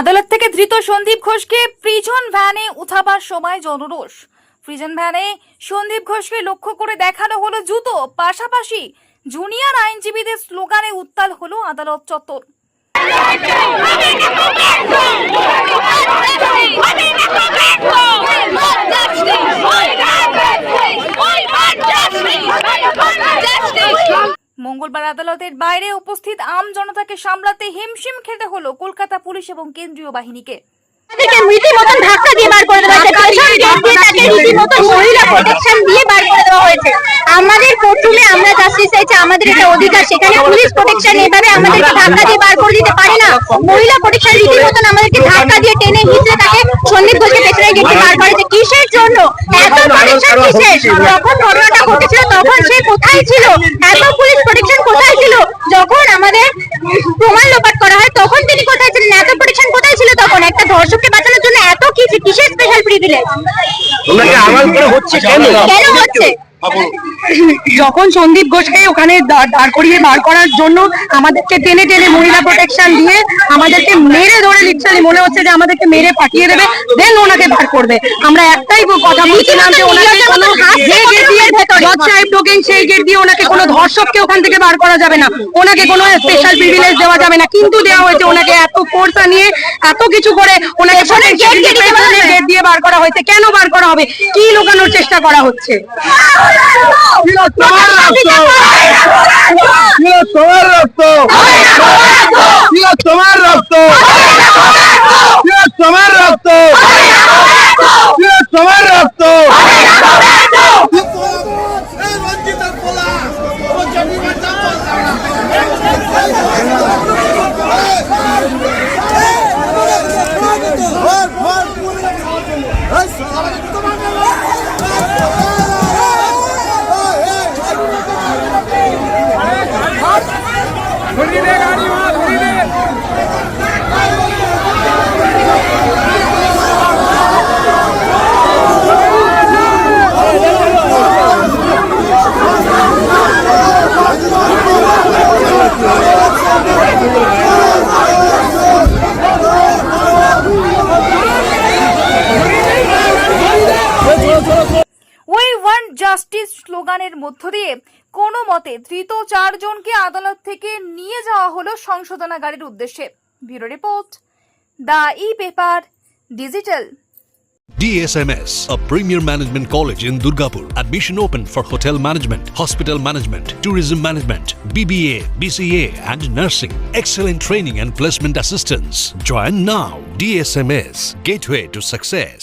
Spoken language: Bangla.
আদালত থেকে ধৃত সন্দীপ ঘোষকে প্রিজন ভ্যানে উঠাবার সময় জনরোষ। প্রিজন ভ্যানে সন্দীপ ঘোষকে লক্ষ্য করে দেখানো হলো জুতো, পাশাপাশি জুনিয়র আইনজীবীদের স্লোগানে উত্তাল হলো আদালত চত্বর। মঙ্গলবার আদালতের বাইরে উপস্থিত আম জনতাকে সামলাতে হিমশিম খেতে হলো কলকাতা পুলিশ এবং কেন্দ্রীয় বাহিনীকে। তাদেরকে রীতিমতন ধাক্কা দিয়ে বার করে দেওয়া হয়েছে। পেছন গেট দিয়ে তাকে রীতিমতন মহিলা প্রোটেকশন দিয়ে বার করে দেওয়া হয়েছে। আমাদের প্রথমে আমরা জাস্টিস চাইছি আমাদের এটা অধিকার সেখানে পুলিশ প্রোটেকশন এভাবে আমাদেরকে ধাক্কা দিয়ে বার করে দিতে পারে না। মহিলা প্রোটেকশন রীতিমতন আমাদেরকে ধাক্কা দিয়ে টেনে হিচড়ে তাকে সন্দীপ ঘোষকে পেছনে গেট দিয়ে বার করেছে কিসের জন্য? এত প্রোটেকশন কিসের? যখন ঘটনাটা ঘটেছিল তখন সে কোথায় ছিল? এত পুলিশ প্রোটেকশন কোথায় ছিল যখন আমাদের প্রমাণ লোপাট করা হয় তখন তিনি কোথায় ছিলেন? এত প্রোটেকশন কোথায় ছিল তখন? একটা ধর্ষককে বাঁচানোর জন্য এত কিছু কিসের স্পেশাল প্রিভিলেজ ওনাকে আড়াল করে হচ্ছে কেন কেন হচ্ছে? যখন সন্দীপ ঘোষকে ওখানে দাঁড় করিয়ে বার করার জন্য আমাদেরকে টেনে টেনে মহিলা প্রোটেকশন দিয়ে আমাদেরকে মেরে ধরে লিটারালি মনে হচ্ছে যে আমাদেরকে মেরে পাঠিয়ে দেবে দেন ওনাকে বার করবে। আমরা একটাই কথা বলছিলাম যে ওনাকে কোনো যে গেট দিয়ে জজ সাহেব ঢোকেন সেই গেট দিয়ে ওনাকে কোনো ধর্ষককে ওখান থেকে বার করা যাবে না। ওনাকে কোনো স্পেশাল প্রিভিলেজ দেওয়া যাবে না। কিন্তু দেওয়া হয়েছে ওনাকে এত ফোর্স নিয়ে এত কিছু করে ওনাকে। গেট দিয়ে বার করা হয়েছে। কেন বার করা হবে? কি লুকানোর চেষ্টা করা হচ্ছে? তোমার রক্ত তোমার স্লোগানের মধ্য দিয়ে কোনো মতে ধৃত চারজনকে আদালত থেকে নিয়ে যাওয়া হলো সংশোধনাগারের উদ্দেশ্যে bureau report the E paper digital DSMS, a premier management college in Durgapur. Admission open for hotel management, hospital management, tourism management, BBA, BCA, and nursing. Excellent training and placement assistance. Join now. DSMS, gateway to success.